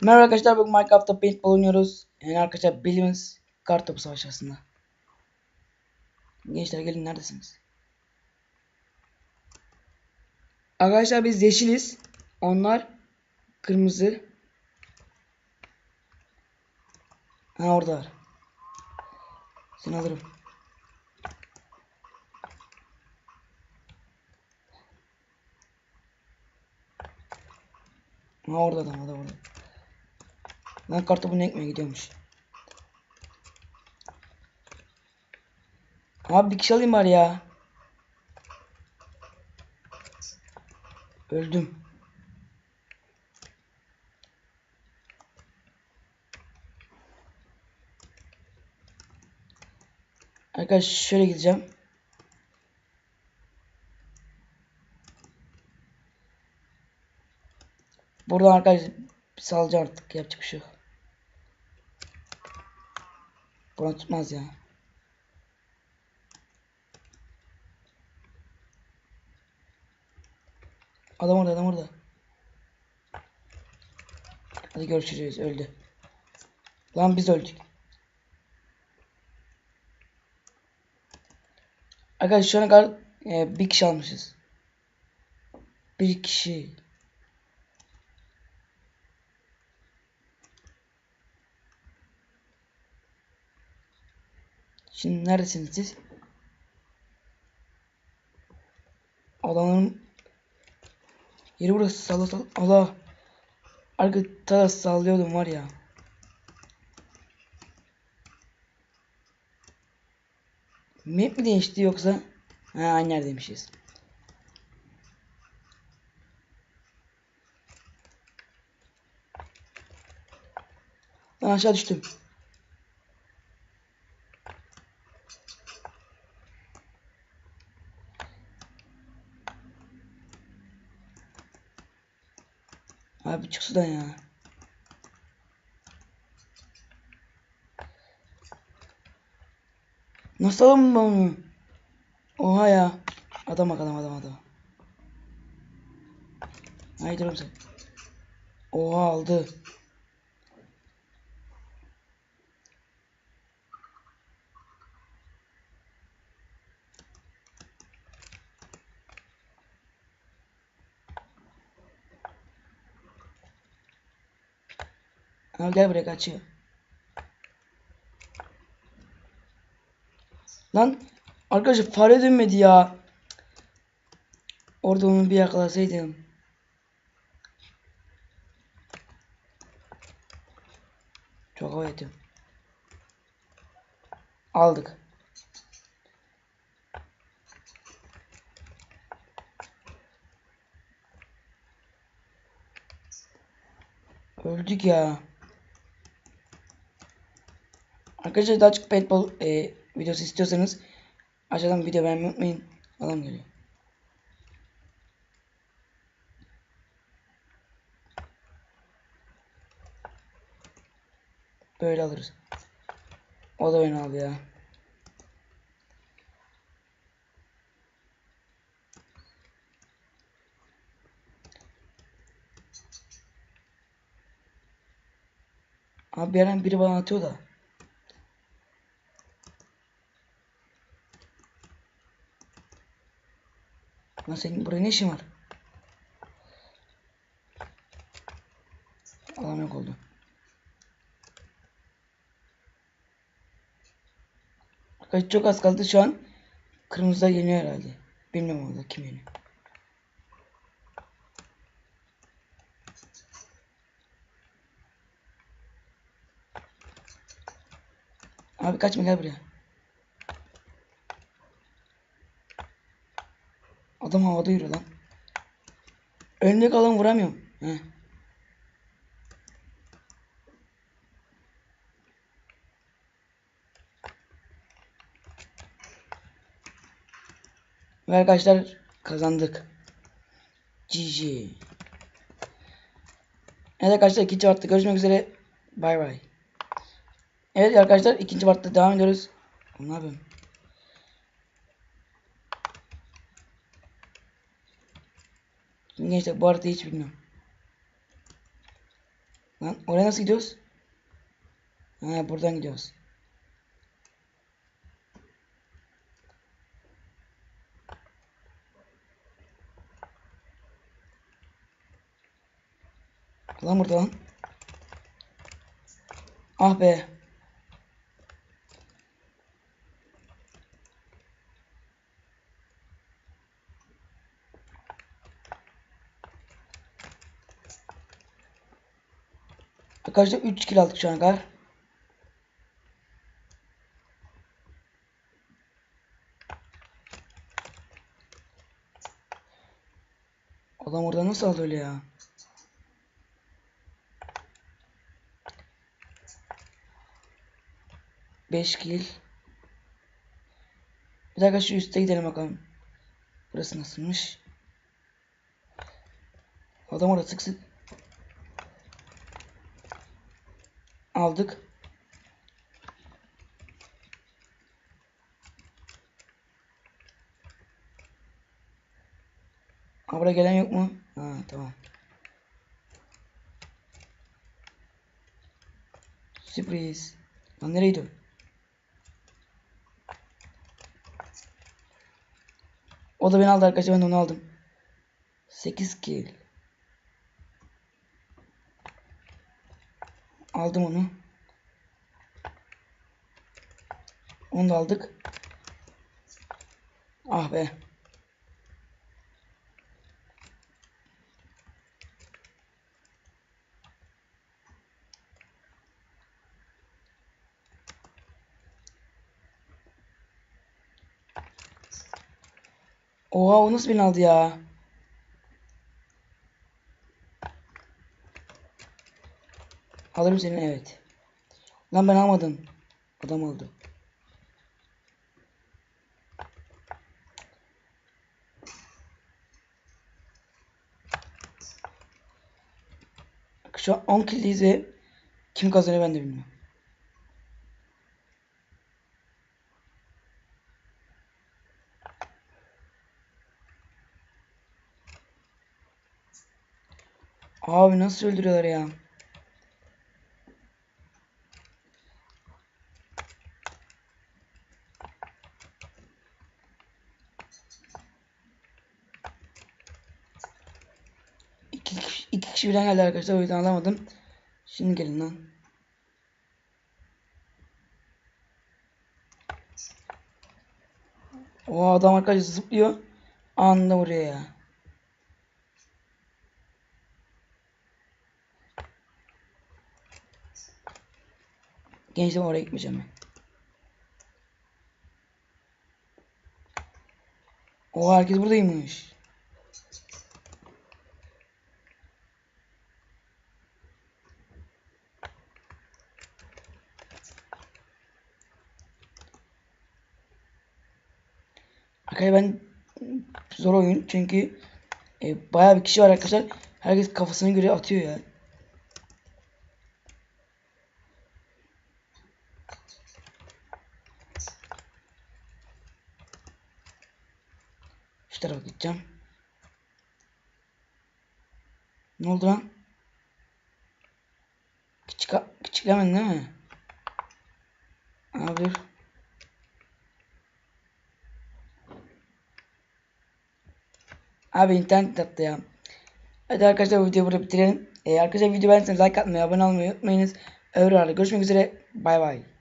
Merhaba arkadaşlar bugün Minecraft'ta paintball oynuyoruz. Yani arkadaşlar bildiğiniz kart topu savaşı aslında. Gençler gelin neredesiniz? Arkadaşlar biz yeşiliz. Onlar kırmızı. Ha oradalar. Seni alırım. Ha orada adam adam orada. Lan kartopunu ekmeye gidiyormuş. Abi bir kişi alayım bari ya. Öldüm. Arkadaşlar şöyle gideceğim. Buradan arkadaşlar salacağım artık yapacak bir şey yok. Buna tutmaz ya. Adam orada adam orada. Hadi görüşürüz öldü. Lan biz öldük. Arkadaşlar şu ana e, bir kişi almışız. Bir kişi. Şimdi neredesiniz siz? Adamın yeri burası salla salla. Allah. Arkada sallıyordum var ya. Map mi değişti yoksa? Ha aynı yerdeymişiz. Ben aşağı düştüm. Abi çık sudan ya. Nasıl alalım ben onu? Oha ya. Adam bak adam adam adam. Haydi oğlum sen. Oha aldı. Abi gel buraya kaçıyor. Lan arkadaşlar fare dönmedi ya. Orada onu bir yakalasaydım. Çok hava ettim. Aldık. Öldük ya. Arkadaşlar daha çok paintball e, videosu istiyorsanız aşağıdan video beğenmeyi unutmayın. Adam geliyor. Böyle alırız. O da beni aldı ya. Abi bir biri bana atıyor da. Lan senin buraya ne işin var? Adam yok oldu. Arkadaşlar çok az kaldı şu an. Kırmızıda yeniyor herhalde. Bilmiyorum orada kim yeniyor. Abi kaçma gel buraya. Adam havada yürüyor lan. Önündeki adam vuramıyorum. Heh. Ve arkadaşlar kazandık. GG. Evet arkadaşlar ikinci partta görüşmek üzere. Bay bay. Evet arkadaşlar ikinci partta devam ediyoruz. Ne yapıyorum? Gençler bu arada hiç bilmiyorum. Lan oraya nasıl gidiyoruz? Ha buradan gidiyoruz. Lan burada lan. Ah be. Arkadaşlar 3 kill aldık şu ana kadar. Adam orada nasıl aldı öyle ya? Beş kill. Bir dakika şu üste gidelim bakalım. Burası nasılmış? Adam orada sık sık. Aldık. Ha buraya gelen yok mu? Ha tamam. Sürpriz. Lan nereye gidiyor? O da beni aldı arkadaşlar ben onu aldım. 8 kill. Aldım onu. Onu da aldık. Ah be. Oha o nasıl beni aldı ya? Alırım seni evet. Lan ben almadım. Adam aldı. Şu an 10 kill'iyiz ve kim kazanıyor ben de bilmiyorum. Abi nasıl öldürüyorlar ya? İki, kişi- birden geldi arkadaşlar o yüzden alamadım. Şimdi gelin lan. O adam arkadaşlar zıplıyor. Anında vuruyor ya. Gençler oraya gitmeyeceğim ben. O herkes buradaymış. Arkadaşlar ben zor oyun çünkü e, bayağı bir kişi var arkadaşlar. Herkes kafasına göre atıyor ya. Şu tarafa gideceğim. Ne oldu lan? Küçük küçüklemedin değil mi? Abi dur. Abi internet attı ya. Hadi arkadaşlar bu videoyu burada bitirelim. Ee, arkadaşlar video beğendiyseniz like atmayı, abone olmayı unutmayınız. Öbür arada görüşmek üzere. Bay bay.